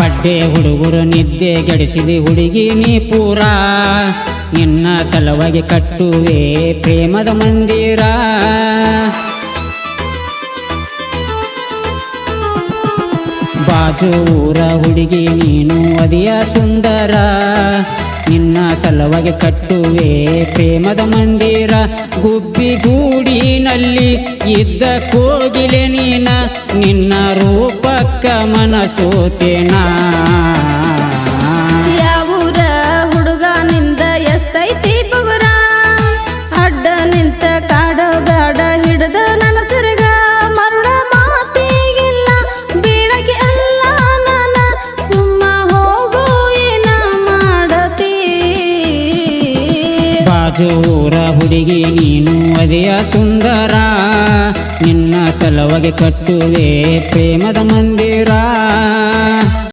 ಪಡ್ಡೆ ಹುಡುಗರು ನಿದ್ದೆ ಗೆಡಿಸಿದಿ ಹುಡುಗಿ ನೀ ಪೂರ. ನಿನ್ನ ಸಲುವಾಗಿ ಕಟ್ಟುವೆ ಪ್ರೇಮದ ಮಂದಿರ. ಬಾಜು ಊರ ಹುಡುಗಿ ನೀನು ಅದಿಯ ಸುಂದರ. ಸಲುವಾಗಿ ಕಟ್ಟುವೆ. ಪ್ರೇಮದ ಮಂದಿರ ಗುಬ್ಬಿ ಗೂಡಿನಲ್ಲಿ ಇದ್ದ ಕೋಗಿಲೆ ನೀನ ನಿನ್ನ ರೂಪಕ್ಕ ಮನಸೋತೇನಾ? ಜೋರ ಹುಡುಗಿ ನೀನು ಅದೆಯ ಸುಂದರ. ನಿನ್ನ ಸಲವಾಗಿ ಕಟ್ಟುವೆ ಪ್ರೇಮದ ಮಂದಿರ.